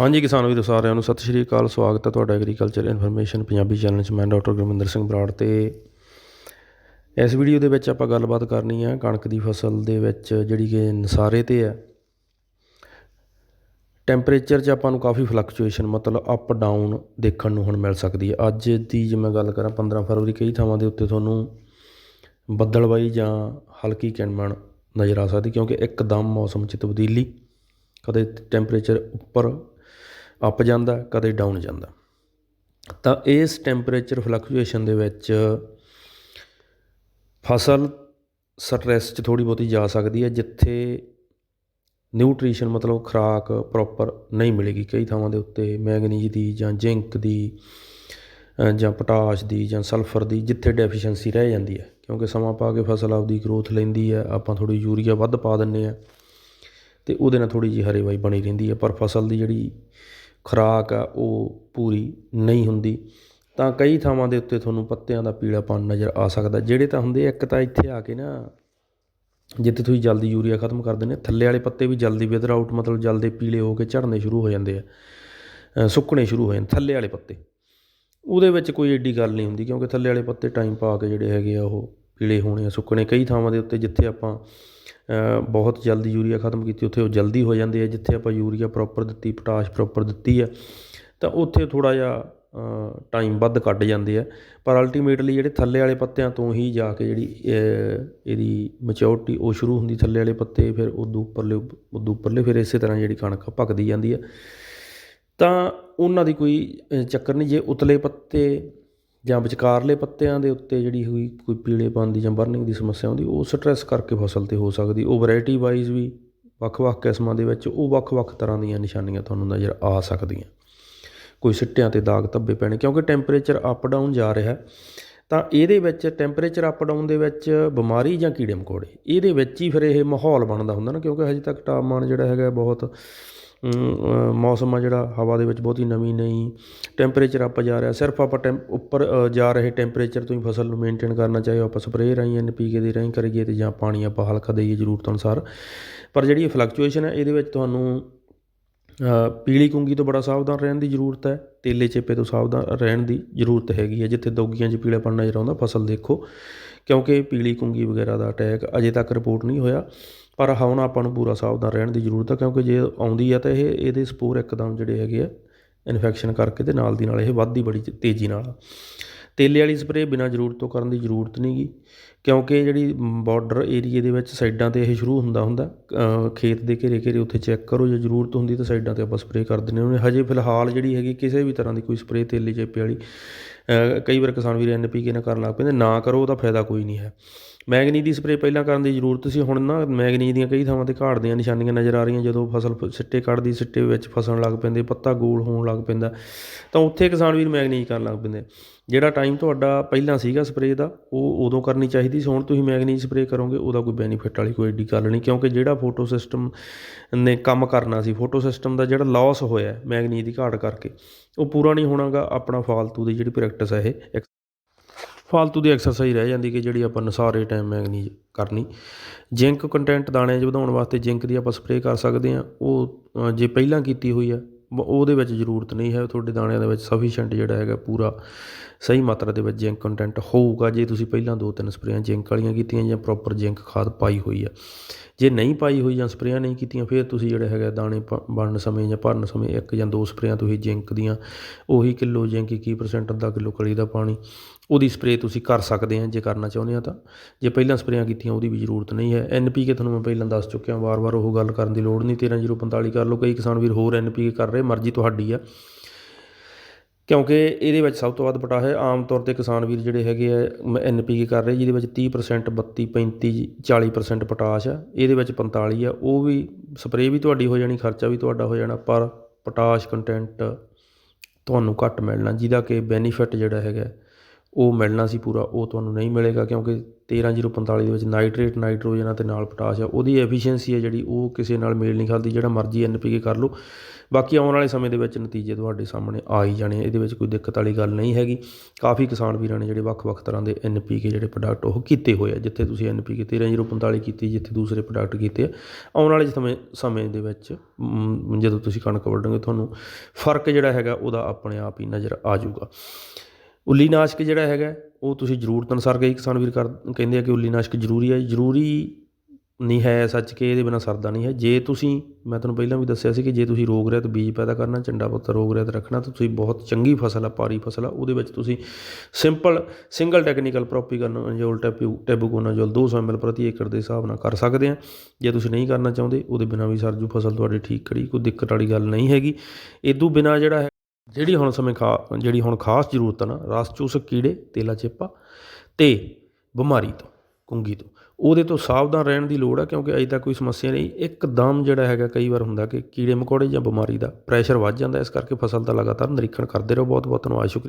ਹਾਂਜੀ ਕਿਸਾਨ ਵੀਰੋ, ਸਾਰਿਆਂ ਨੂੰ ਸਤਿ ਸ਼੍ਰੀ ਅਕਾਲ, ਸਵਾਗਤ ਹੈ ਤੁਹਾਡਾ ਐਗਰੀਕਲਚਰ ਇਨਫੋਰਮੇਸ਼ਨ ਪੰਜਾਬੀ ਚੈਨਲ 'ਚ। ਮੈਂ ਡਾਕਟਰ ਗੁਰਮਿੰਦਰ ਸਿੰਘ ਬਰਾੜ ਤੇ ਇਸ ਵੀਡੀਓ ਦੇ ਵਿੱਚ ਆਪਾਂ ਗੱਲਬਾਤ ਕਰਨੀ ਹੈ ਕਣਕ ਦੀ ਫਸਲ ਦੇ ਵਿੱਚ, ਜਿਹੜੀ ਕਿ ਨਸਾਰੇ ਤੇ ਹੈ ਟੈਂਪਰੇਚਰ 'ਚ ਆਪਾਂ ਨੂੰ ਕਾਫੀ ਫਲਕਚੁਏਸ਼ਨ ਮਤਲਬ ਅਪ ਡਾਊਨ ਦੇਖਣ ਨੂੰ ਹੁਣ ਮਿਲ ਸਕਦੀ ਹੈ ਅੱਜ ਦੀ ਜੇ ਮੈਂ ਗੱਲ ਕਰਾਂ 15 ਫਰਵਰੀ, ਕਈ ਥਾਵਾਂ ਦੇ ਉੱਤੇ ਤੁਹਾਨੂੰ ਬੱਦਲਵਾਈ ਜਾਂ ਹਲਕੀ ਕਿਣਮਣ ਨਜ਼ਰ ਆ ਸਕਦੀ, ਕਿਉਂਕਿ ਇੱਕਦਮ ਮੌਸਮ 'ਚ ਤਬਦੀਲੀ, ਕਦੇ ਟੈਂਪਰੇਚਰ ਉੱਪਰ ਅਪ ਜਾਂਦਾ, ਕਦੇ ਡਾਊਨ ਜਾਂਦਾ। ਤਾਂ ਇਸ ਟੈਂਪਰੇਚਰ ਫਲਕਚੁਏਸ਼ਨ ਦੇ ਵਿੱਚ ਫਸਲ ਸਟ੍ਰੈਸ 'ਚ ਥੋੜੀ ਬਹੁਤੀ ਜਾ ਸਕਦੀ ਹੈ, ਜਿੱਥੇ ਨਿਊਟ੍ਰੀਸ਼ਨ ਮਤਲਬ ਖੁਰਾਕ ਪ੍ਰੋਪਰ ਨਹੀਂ ਮਿਲੇਗੀ। ਕਈ ਥਾਵਾਂ ਦੇ ਉੱਤੇ ਮੈਗਨੀਜ਼ ਦੀ ਜਾਂ ਜ਼ਿੰਕ ਦੀ ਜਾਂ ਪੋਟਾਸ਼ ਦੀ ਜਾਂ ਸਲਫਰ ਦੀ ਜਿੱਥੇ ਡੈਫੀਸ਼ੀਐਂਸੀ ਰਹਿ ਜਾਂਦੀ ਹੈ। ਕਿਉਂਕਿ ਸਮਾਂ ਪਾ ਕੇ ਫਸਲ ਆਪਦੀ ਗਰੋਥ ਲੈਂਦੀ ਹੈ, ਆਪਾਂ ਥੋੜੀ ਯੂਰੀਆ ਵੱਧ ਪਾ ਦਿੰਨੇ ਆ ਤੇ ਉਹਦੇ ਨਾਲ ਥੋੜੀ ਜਿਹੀ ਹਰੇਵਾਈ ਬਣੀ ਰਹਿੰਦੀ ਹੈ। ਪਰ ਫਸਲ ਦੀ ਜਿਹੜੀ ਖੁਰਾਕ ਆ, ਉਹ ਪੂਰੀ ਨਹੀਂ ਹੁੰਦੀ। ਤਾਂ ਕਈ ਥਾਵਾਂ ਦੇ ਉੱਤੇ ਤੁਹਾਨੂੰ ਪੱਤਿਆਂ ਦਾ ਪੀਲਾਪਣ ਨਜ਼ਰ ਆ ਸਕਦਾ। ਜਿਹੜੇ ਤਾਂ ਹੁੰਦੇ ਇੱਕ ਤਾਂ ਇੱਥੇ ਆ ਕੇ ਨਾ, ਜਿੱਥੇ ਤੁਸੀਂ ਜਲਦੀ ਯੂਰੀਆ ਖਤਮ ਕਰ ਦਿੰਦੇ ਥੱਲੇ ਵਾਲੇ ਪੱਤੇ ਵੀ ਜਲਦੀ ਵਿਦਰ ਆਊਟ ਮਤਲਬ ਜਲਦੀ ਪੀਲੇ ਹੋ ਕੇ ਝੜਨੇ ਸ਼ੁਰੂ ਹੋ ਜਾਂਦੇ ਆ ਸੁੱਕਣੇ ਸ਼ੁਰੂ ਹੋ ਜਾਂਦੇ, ਥੱਲੇ ਵਾਲੇ ਪੱਤੇ। ਉਹਦੇ ਵਿੱਚ ਕੋਈ ਏਡੀ ਗੱਲ ਨਹੀਂ ਹੁੰਦੀ, ਕਿਉਂਕਿ ਥੱਲੇ ਵਾਲੇ ਪੱਤੇ ਟਾਈਮ ਪਾ ਕੇ ਜਿਹੜੇ ਹੈਗੇ ਆ, ਉਹ ਪੀਲੇ ਹੋਣੇ ਆ, ਸੁੱਕਣੇ। ਕਈ ਥਾਵਾਂ ਦੇ ਉੱਤੇ ਜਿੱਥੇ ਆਪਾਂ ਬਹੁਤ ਜਲਦੀ ਯੂਰੀਆ ਖਤਮ ਕੀਤੀ, ਉੱਥੇ ਉਹ ਜਲਦੀ ਹੋ ਜਾਂਦੇ ਆ, ਜਿੱਥੇ ਆਪਾਂ ਯੂਰੀਆ ਪ੍ਰੋਪਰ ਦਿੱਤੀ, ਪੋਟਾਸ਼ ਪ੍ਰੋਪਰ ਦਿੱਤੀ ਆ, ਤਾਂ ਉੱਥੇ ਥੋੜਾ ਜਿਹਾ ਟਾਈਮ ਵੱਧ ਕੱਢ ਜਾਂਦੇ ਆ। ਪਰ ਅਲਟੀਮੇਟਲੀ ਜਿਹੜੇ ਥੱਲੇ ਵਾਲੇ ਪੱਤਿਆਂ ਤੋਂ ਹੀ ਜਾ ਕੇ ਜਿਹੜੀ ਇਹਦੀ ਮੈਚੁਰਿਟੀ ਉਹ ਸ਼ੁਰੂ ਹੁੰਦੀ ਥੱਲੇ ਵਾਲੇ ਪੱਤੇ, ਫਿਰ ਉਦੋਂ ਉੱਪਰਲੇ ਉਦੋਂ ਉੱਪਰਲੇ ਫਿਰ ਇਸੇ ਤਰ੍ਹਾਂ ਜਿਹੜੀ ਕਣਕ ਭੱਕਦੀ ਜਾਂਦੀ ਆ। ਤਾਂ ਉਹਨਾਂ ਦੀ ਕੋਈ ਚੱਕਰ ਨਹੀਂ, ਜੇ ਉਤਲੇ ਪੱਤੇ ਜਾਂ ਵਿਚਕਾਰਲੇ ਪੱਤਿਆਂ ਦੇ ਉੱਤੇ ਜਿਹੜੀ ਹੋਈ ਕੋਈ ਪੀਲੇਪਨ ਦੀ ਜਾਂ ਬਰਨਿੰਗ ਦੀ ਸਮੱਸਿਆ ਆਉਂਦੀ ਉਹ ਸਟ੍ਰੈਸ ਕਰਕੇ ਫਸਲ ਤੇ ਹੋ ਸਕਦੀ। ਉਹ ਵੈਰਾਈਟੀ ਵਾਈਜ਼ ਵੀ ਵੱਖ-ਵੱਖ ਕਿਸਮਾਂ ਦੇ ਵਿੱਚ ਉਹ ਵੱਖ-ਵੱਖ ਤਰ੍ਹਾਂ ਦੀਆਂ ਨਿਸ਼ਾਨੀਆਂ ਤੁਹਾਨੂੰ ਨਜ਼ਰ ਆ ਸਕਦੀਆਂ। ਕੋਈ ਸਿੱਟਿਆਂ ਤੇ ਦਾਗ ਧੱਬੇ ਪੈਣੇ, ਕਿਉਂਕਿ ਟੈਂਪਰੇਚਰ ਅਪ ਡਾਊਨ ਜਾ ਰਿਹਾ, ਤਾਂ ਇਹਦੇ ਵਿੱਚ ਟੈਂਪਰੇਚਰ ਅਪ ਡਾਊਨ ਦੇ ਵਿੱਚ ਬਿਮਾਰੀ ਜਾਂ ਕੀੜੇ ਮਕੌੜੇ, ਇਹਦੇ ਵਿੱਚ ਹੀ ਫਿਰ ਇਹ ਮਾਹੌਲ ਬਣਦਾ ਹੁੰਦਾ ਨਾ, ਕਿਉਂਕਿ ਹਜੇ ਤੱਕ ਤਾਪਮਾਨ ਜਿਹੜਾ ਹੈਗਾ ਬਹੁਤ ਮੌਸਮ ਆ ਜਿਹੜਾ, ਹਵਾ ਦੇ ਵਿੱਚ ਬਹੁਤੀ ਨਮੀ ਨਹੀਂ ਟੈਂਪਰੇਚਰ ਅਪ ਜਾ ਰਿਹਾ। ਸਿਰਫ ਆਪਾਂ ਟੈਂਪ ਉੱਪਰ ਜਾ ਰਹੇ ਟੈਂਪਰੇਚਰ ਤੋਂ ਹੀ ਫਸਲ ਨੂੰ ਮੇਨਟੇਨ ਕਰਨਾ ਚਾਹੀਏ ਆਪਾਂ ਸਪਰੇਅ ਰਾਹੀਂ ਐਨਪੀਕੇ ਦੇ ਰਾਹੀਂ ਕਰੀਏ ਤੇ ਜਾਂ ਪਾਣੀ ਆਪਾਂ ਹਲਕਾ ਦੇਈਏ ਜ਼ਰੂਰਤ ਅਨੁਸਾਰ। ਪਰ ਜਿਹੜੀ ਇਹ ਫਲਕਚੁਏਸ਼ਨ ਹੈ, ਇਹਦੇ ਵਿੱਚ ਤੁਹਾਨੂੰ ਪੀਲੀ ਕੁੰਗੀ ਤੋਂ ਬੜਾ ਸਾਵਧਾਨ ਰਹਿਣ ਦੀ ਜ਼ਰੂਰਤ ਹੈ, ਤੇਲੇ ਚੇਪੇ ਤੋਂ ਸਾਵਧਾਨ ਰਹਿਣ ਦੀ ਜ਼ਰੂਰਤ ਹੈਗੀ ਹੈ। ਜਿੱਥੇ ਦੋਗੀਆਂ 'ਚ ਪੀਲਾਪਣ ਨਜ਼ਰ ਆਉਂਦਾ, ਫਸਲ ਦੇਖੋ, ਕਿਉਂਕਿ ਪੀਲੀ ਕੁੰਗੀ ਵਗੈਰਾ ਦਾ ਅਟੈਕ ਅਜੇ ਤੱਕ ਰਿਪੋਰਟ ਨਹੀਂ ਹੋਇਆ। ਪਰ ਹੁਣ ਆਪਾਂ ਨੂੰ ਪੂਰਾ ਸਾਵਧਾਨ ਰਹਿਣ ਦੀ ਜ਼ਰੂਰਤ ਹੈ ਕਿਉਂਕਿ ਜੇ ਆਉਂਦੀ ਆ ਤਾਂ ਇਹ, ਇਹਦੇ ਸਪੋਰ ਇੱਕਦਮ ਜਿਹੜੇ ਹੈਗੇ ਆ ਇਨਫੈਕਸ਼ਨ ਕਰਕੇ ਤੇ ਨਾਲ ਦੀ ਨਾਲ ਇਹ ਵੱਧਦੀ ਬੜੀ ਤੇਜ਼ੀ ਨਾਲ ਤੇਲੇ ਵਾਲੀ ਸਪਰੇਅ ਬਿਨਾਂ ਜ਼ਰੂਰਤ ਤੋਂ ਕਰਨ ਦੀ ਜ਼ਰੂਰਤ ਨਹੀਂਗੀ ਕਿਉਂਕਿ ਜਿਹੜੀ ਬਾਰਡਰ ਏਰੀਏ ਦੇ ਵਿੱਚ ਸਾਈਡਾਂ ਤੇ ਇਹ ਸ਼ੁਰੂ ਹੁੰਦਾ ਹੁੰਦਾ ਖੇਤ ਦੇ ਘੇਰੇ ਘੇਰੇ ਉੱਥੇ ਚੈੱਕ ਕਰੋ, ਜੇ ਜ਼ਰੂਰਤ ਹੁੰਦੀ ਤਾਂ ਸਾਈਡਾਂ ਤੇ ਆਪਾਂ ਸਪਰੇਅ ਕਰ ਦਿੰਦੇ ਹਾਂ। ਹਜੇ ਫਿਲਹਾਲ ਜਿਹੜੀ ਹੈਗੀ, ਕਿਸੇ ਵੀ ਤਰ੍ਹਾਂ ਦੀ ਕੋਈ ਸਪਰੇਅ ਤੇਲੇ ਚੇਪੇ ਵਾਲੀ ਕਈ ਵਾਰ ਕਿਸਾਨ ਵੀਰ ਐਨਪੀਕੇ ਨਾਲ ਕਰਨ ਲੱਗ ਪੈਂਦੇ, ਨਾ ਕਰੋ ਉਹਦਾ ਫਾਇਦਾ ਕੋਈ ਨਹੀਂ ਹੈ। ਮੈਗਨੀ ਦੀ ਸਪਰੇਅ ਪਹਿਲਾਂ ਕਰਨ ਦੀ ਜ਼ਰੂਰਤ ਸੀ, ਹੁਣ ਨਾ ਮੈਗਨੀ ਦੀਆਂ ਕਈ ਥਾਵਾਂ ਤੇ ਘਾਟ ਦੀਆਂ ਨਿਸ਼ਾਨੀਆਂ ਨਜ਼ਰ ਆ ਰਹੀਆਂ, ਜਦੋਂ ਫਸਲ ਪ- ਸਿੱਟੇ ਕੱਢਦੀ, ਸਿੱਟੇ ਵਿੱਚ ਫਸਣ ਲੱਗ ਪੈਂਦੇ, ਪੱਤਾ ਗੋਲ ਹੋਣ ਲੱਗ ਪੈਂਦਾ, ਤਾਂ ਉੱਥੇ ਕਿਸਾਨ ਵੀਰ ਮੈਗਨੀ ਕਰਨ ਲੱਗ ਪੈਂਦੇ। ਜਿਹੜਾ ਟਾਈਮ ਤੁਹਾਡਾ ਪਹਿਲਾਂ ਸੀਗਾ ਸਪਰੇਅ ਦਾ, ਉਹ ਉਦੋਂ ਕਰਨੀ ਚਾਹੀਦੀ ਸੀ, ਹੁਣ ਤੁਸੀਂ ਮੈਗਨੀਜ਼ ਸਪਰੇਅ ਕਰੋਗੇ, ਉਹਦਾ ਕੋਈ ਬੈਨੀਫਿਟ ਵਾਲੀ ਕੋਈ ਏਡੀ ਗੱਲ ਨਹੀਂ, ਕਿਉਂਕਿ ਜਿਹੜਾ ਫੋਟੋ ਸਿਸਟਮ ਨੇ ਕੰਮ ਕਰਨਾ ਸੀ ਫੋਟੋ ਸਿਸਟਮ ਦਾ ਜਿਹੜਾ ਲਾਸ ਹੋਇਆ, ਮੈਗਨੀਜ਼ ਦੀ ਘਾਟ ਕਰਕੇ, ਉਹ ਪੂਰਾ ਨਹੀਂ ਹੋਣਾਗਾ, ਆਪਣਾ ਫਾਲਤੂ ਦੀ ਜਿਹੜੀ ਪ੍ਰੈਕਟਿਸ ਹੈ ਇਹ ਇੱਕ ਫਾਲਤੂ ਦੀ ਐਕਸਰਸਾਈਜ਼ ਰਹਿ ਜਾਂਦੀ ਕਿ ਜਿਹੜੀ ਆਪਾਂ ਨਸਾਰੇ ਟਾਈਮ ਮੈਗਨੀਜ਼ ਕਰਨੀ। ਜਿੰਕ ਕੰਟੈਂਟ ਦਾਣਿਆਂ 'ਚ ਵਧਾਉਣ ਵਾਸਤੇ ਜਿੰਕ ਦੀ ਆਪਾਂ ਸਪਰੇਅ ਕਰ ਸਕਦੇ ਹਾਂ। ਉਹ ਜੇ ਪਹਿਲਾਂ ਕੀਤੀ ਹੋਈ ਆ ਬ- ਉਹਦੇ ਵਿੱਚ ਜ਼ਰੂਰਤ ਨਹੀਂ ਹੈ। ਤੁਹਾਡੇ ਦਾਣਿਆਂ ਦੇ ਵਿੱਚ ਸਫੀਸ਼ੀਐਂਟ ਜਿਹੜਾ ਹੈਗਾ ਪੂਰਾ ਸਹੀ ਮਾਤਰਾ ਦੇ ਵਿੱਚ ਜਿੰਕ ਕੰਟੈਂਟ ਹੋਊਗਾ। ਜੇ ਤੁਸੀਂ ਪਹਿਲਾਂ ਦੋ ਤਿੰਨ ਸਪਰੇਆਂ ਜਿੰਕ ਵਾਲੀਆਂ ਕੀਤੀਆਂ ਜਾਂ ਪ੍ਰੋਪਰ ਜਿੰਕ ਖਾਦ ਪਾਈ ਹੋਈ ਆ। ਜੇ ਨਹੀਂ ਪਾਈ ਹੋਈ ਜਾਂ ਸਪਰੇਆਂ ਨਹੀਂ ਕੀਤੀਆਂ, ਫਿਰ ਤੁਸੀਂ ਜਿਹੜਾ ਹੈਗਾ ਦਾਣੇ ਪ- ਬਣਨ ਸਮੇਂ ਜਾਂ ਭਰਨ ਸਮੇਂ ਇੱਕ ਜਾਂ ਦੋ ਸਪਰੇਆਂ ਤੁਸੀਂ ਜਿੰਕ ਦੀਆਂ, ਉਹੀ ਕਿਲੋ ਜਿੰਕ 21% ਅੱਧਾ ਕਿਲੋ ਕਲੀ ਦਾ ਪਾਣੀ ਉਹਦੀ ਸਪਰੇਅ ਤੁਸੀਂ ਕਰ ਸਕਦੇ ਆ, ਜੇ ਕਰਨਾ ਚਾਹੁੰਦੇ ਆ ਤਾਂ। ਜੇ ਪਹਿਲਾਂ ਸਪਰੇਆਂ ਕੀਤੀਆਂ, ਉਹਦੀ ਵੀ ਜ਼ਰੂਰਤ ਨਹੀਂ ਹੈ। ਐੱਨ ਪੀ ਕੇ ਤੁਹਾਨੂੰ ਮੈਂ ਪਹਿਲਾਂ ਦੱਸ ਚੁੱਕਿਆ, ਵਾਰ-ਵਾਰ ਉਹ ਗੱਲ ਕਰਨ ਦੀ ਲੋੜ ਨਹੀਂ। 13045 ਕਰ ਲਓ, ਕਈ ਕਿਸਾਨ ਵੀਰ ਹੋਰ ਐੱਨ ਪੀ ਕੇ ਕਰ ਰਹੇ, ਮਰਜ਼ੀ ਤੁਹਾਡੀ ਆ। ਕਿਉਂਕਿ ਇਹਦੇ ਵਿੱਚ ਸਭ ਤੋਂ ਵੱਧ ਪਟਾ ਹੈ, ਆਮ ਤੌਰ ਤੇ ਕਿਸਾਨ ਵੀਰ ਜਿਹੜੇ ਹੈਗੇ ਆ ਕੇ ਕਰ ਰਹੇ, ਜਿਹਦੇ ਵਿੱਚ 30% 32 35 40% ਪੋਟਾਸ਼ ਆ। ਇਹਦੇ ਵਿੱਚ 45 ਆ। ਉਹ ਵੀ ਸਪਰੇਅ ਵੀ ਤੁਹਾਡੀ ਹੋ ਜਾਣੀ, ਖਰਚਾ ਵੀ ਤੁਹਾਡਾ ਹੋ ਜਾਣਾ, ਪਰ ਪੋਟਾਸ਼ ਕੰਟੈਂਟ ਤੁਹਾਨੂੰ ਘੱਟ ਮਿਲਣਾ, ਜਿਹਦਾ ਕਿ ਬੈਨੀਫਿਟ ਜਿਹੜਾ ਹੈਗਾ। ਉਹ ਮਿਲਣਾ ਸੀ ਪੂਰਾ, ਉਹ ਤੁਹਾਨੂੰ ਨਹੀਂ ਮਿਲੇਗਾ ਕਿਉਂਕਿ 13045 ਦੇ ਵਿੱਚ ਨਾਈਟ੍ਰੇਟ ਨਾਈਟ੍ਰੋਜਨ ਅਤੇ ਨਾਲ ਪੋਟਾਸ਼ ਆ, ਉਹਦੀ ਐਫੀਸ਼ੀਐਂਸੀ ਹੈ ਜਿਹੜੀ, ਉਹ ਕਿਸੇ ਨਾਲ ਮੇਲ ਨਹੀਂ ਖਾਦੀ ਜਿਹੜਾ ਮਰਜ਼ੀ ਐਨਪੀਕੇ ਕਰ ਲਓ। ਬਾਕੀ ਆਉਣ ਵਾਲੇ ਸਮੇਂ ਦੇ ਵਿੱਚ ਨਤੀਜੇ ਤੁਹਾਡੇ ਸਾਹਮਣੇ ਆ ਹੀ ਜਾਣੇ ਇਹਦੇ ਵਿੱਚ ਕੋਈ ਦਿੱਕਤ ਵਾਲੀ ਗੱਲ ਨਹੀਂ ਹੈਗੀ। ਕਾਫੀ ਕਿਸਾਨ ਵੀਰਾਂ ਨੇ ਜਿਹੜੇ ਵੱਖ-ਵੱਖ ਤਰ੍ਹਾਂ ਦੇ ਐਨਪੀਕੇ ਜਿਹੜੇ ਪ੍ਰੋਡਕਟ ਉਹ ਕੀਤੇ ਹੋਏ ਆ, ਜਿੱਥੇ ਤੁਸੀਂ ਐਨਪੀਕੇ 13045 ਕੀਤੀ, ਜਿੱਥੇ ਦੂਸਰੇ ਪ੍ਰੋਡਕਟ ਕੀਤੇ ਆ। ਆਉਣ ਵਾਲੇ ਸਮੇਂ ਸਮੇਂ ਦੇ ਵਿੱਚ ਜਦੋਂ ਤੁਸੀਂ ਕਣਕ ਵੱਢੋਗੇ ਤੁਹਾਨੂੰ ਫ਼ਰਕ ਜਿਹੜਾ ਹੈਗਾ, ਉਹਦਾ ਆਪਣੇ ਆਪ ਹੀ ਨਜ਼ਰ ਆ ਜਾਊਗਾ। ਉੱਲੀ ਨਾਸ਼ਕ ਜਿਹੜਾ ਹੈਗਾ, ਉਹ ਤੁਸੀਂ ਜ਼ਰੂਰਤ ਅਨੁਸਾਰ ਕਈ ਕਿਸਾਨ ਵੀਰ ਕਰ, ਕਹਿੰਦੇ ਆ ਕਿ ਉੱਲੀ ਨਾਸ਼ਕ ਜ਼ਰੂਰੀ ਹੈ ਜ਼ਰੂਰੀ ਨਹੀਂ ਹੈ ਸੱਚ ਕਿ ਇਹਦੇ ਬਿਨਾ ਸਰਦਾ ਨਹੀਂ ਹੈ। ਜੇ ਤੁਸੀਂ, ਮੈਂ ਤੁਹਾਨੂੰ ਪਹਿਲਾਂ ਵੀ ਦੱਸਿਆ ਸੀ ਕਿ ਜੇ ਤੁਸੀਂ ਰੋਗ ਰਹਿਤ ਬੀਜ ਪੈਦਾ ਕਰਨਾ ਚੰਡਾ ਪੁੱਤਰ ਰੋਗ ਰਹਿਤ ਰੱਖਣਾ, ਤਾਂ ਤੁਸੀਂ ਬਹੁਤ ਚੰਗੀ ਫਸਲ ਆ ਪਾਰੀ ਫਸਲ ਆ। ਉਹਦੇ ਵਿੱਚ ਤੁਸੀਂ ਸਿੰਪਲ, ਸਿੰਗਲ ਟੈਕਨੀਕਲ ਪ੍ਰੋਪੀਗਨਜੋਲ ਟੈਪੂ ਟੈਬੂਕੋਨਾਜੋਲ 200 ml ਪ੍ਰਤੀ ਏਕੜ ਦੇ ਹਿਸਾਬ ਨਾਲ ਕਰ ਸਕਦੇ ਆ। ਜੇ ਤੁਸੀਂ ਨਹੀਂ ਕਰਨਾ ਚਾਹੁੰਦੇ, ਉਹਦੇ ਬਿਨਾ ਵੀ ਸਰਜੂ ਫਸਲ ਤੁਹਾਡੀ ਠੀਕ ਖੜੀ, ਕੋਈ ਦਿੱਕਤ ਵਾਲੀ ਗੱਲ ਨਹੀਂ ਹੈਗੀ। ਇਦੋਂ ਬਿਨਾ ਜਿਹੜਾ ਹੈ ਜਿਹੜੀ ਹੁਣ ਸਮੇਂ ਖਾ, ਜਿਹੜੀ ਹੁਣ ਖਾਸ ਜ਼ਰੂਰਤ ਆ ਨਾ, ਰਸ ਚੂਸਕ ਕੀੜੇ, ਤੇਲਾ, ਚੇਪਾ ਅਤੇ ਬਿਮਾਰੀ ਤੋਂ, ਕੁੰਗੀ ਤੋਂ। ਉਹਦੇ ਤੋਂ ਸਾਵਧਾਨ ਰਹਿਣ ਦੀ ਲੋੜ ਆ ਕਿਉਂਕਿ ਅਜੇ ਤੱਕ ਕੋਈ ਸਮੱਸਿਆ ਨਹੀਂ। ਇੱਕਦਮ ਜਿਹੜਾ ਹੈਗਾ ਕਈ ਵਾਰ ਹੁੰਦਾ ਕਿ ਕੀੜੇ ਮਕੌੜੇ ਜਾਂ ਬਿਮਾਰੀ ਦਾ ਪ੍ਰੈਸ਼ਰ ਵੱਧ ਜਾਂਦਾ, ਇਸ ਕਰਕੇ ਫਸਲ ਦਾ ਲਗਾਤਾਰ ਨਿਰੀਖਣ ਕਰਦੇ ਰਹੋ। ਬਹੁਤ ਬਹੁਤ ਧੰਨਵਾਦ, ਸ਼ੁਕਰੀਆ।